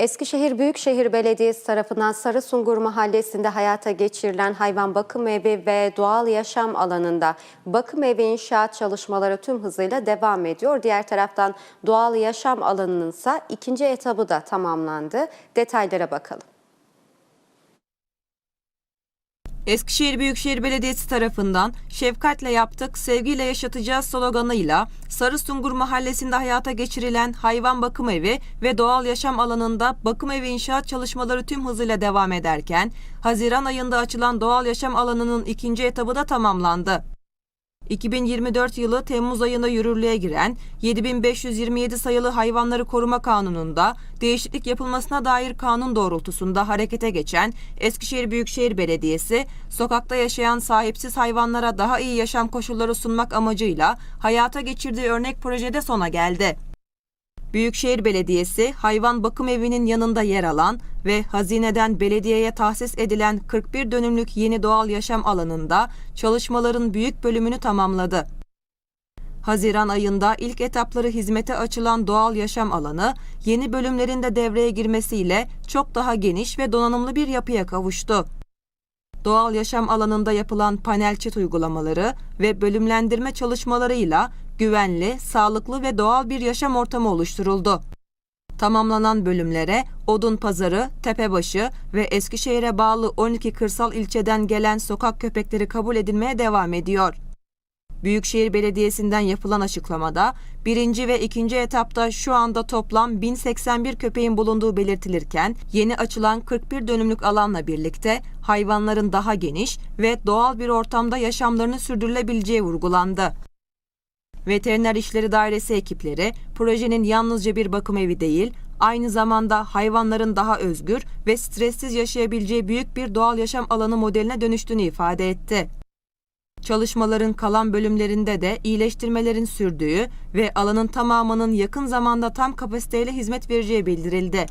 Eskişehir Büyükşehir Belediyesi tarafından Sarı Sungur Mahallesi'nde hayata geçirilen hayvan bakım evi ve doğal yaşam alanında bakım evi inşaat çalışmaları tüm hızıyla devam ediyor. Diğer taraftan doğal yaşam alanının ise ikinci etabı da tamamlandı. Detaylara bakalım. Eskişehir Büyükşehir Belediyesi tarafından şefkatle yaptık, sevgiyle yaşatacağız sloganıyla Sarı Sungur Mahallesi'nde hayata geçirilen hayvan bakım evi ve doğal yaşam alanında bakım evi inşaat çalışmaları tüm hızıyla devam ederken, Haziran ayında açılan doğal yaşam alanının ikinci etabı da tamamlandı. 2024 yılı Temmuz ayında yürürlüğe giren 7527 sayılı Hayvanları Koruma Kanunu'nda değişiklik yapılmasına dair kanun doğrultusunda harekete geçen Eskişehir Büyükşehir Belediyesi, sokakta yaşayan sahipsiz hayvanlara daha iyi yaşam koşulları sunmak amacıyla hayata geçirdiği örnek projede sona geldi. Büyükşehir Belediyesi hayvan bakım evinin yanında yer alan ve hazineden belediyeye tahsis edilen 41 dönümlük yeni doğal yaşam alanında çalışmaların büyük bölümünü tamamladı. Haziran ayında ilk etapları hizmete açılan doğal yaşam alanı yeni bölümlerin de devreye girmesiyle çok daha geniş ve donanımlı bir yapıya kavuştu. Doğal yaşam alanında yapılan panel çit uygulamaları ve bölümlendirme çalışmalarıyla güvenli, sağlıklı ve doğal bir yaşam ortamı oluşturuldu. Tamamlanan bölümlere Odun Pazarı, Tepebaşı ve Eskişehir'e bağlı 12 kırsal ilçeden gelen sokak köpekleri kabul edilmeye devam ediyor. Büyükşehir Belediyesi'nden yapılan açıklamada birinci ve ikinci etapta şu anda toplam 1081 köpeğin bulunduğu belirtilirken yeni açılan 41 dönümlük alanla birlikte hayvanların daha geniş ve doğal bir ortamda yaşamlarını sürdürülebileceği vurgulandı. Veteriner İşleri Dairesi ekipleri projenin yalnızca bir bakım evi değil, aynı zamanda hayvanların daha özgür ve stressiz yaşayabileceği büyük bir doğal yaşam alanı modeline dönüştüğünü ifade etti. Çalışmaların kalan bölümlerinde de iyileştirmelerin sürdüğü ve alanın tamamının yakın zamanda tam kapasiteyle hizmet vereceği bildirildi.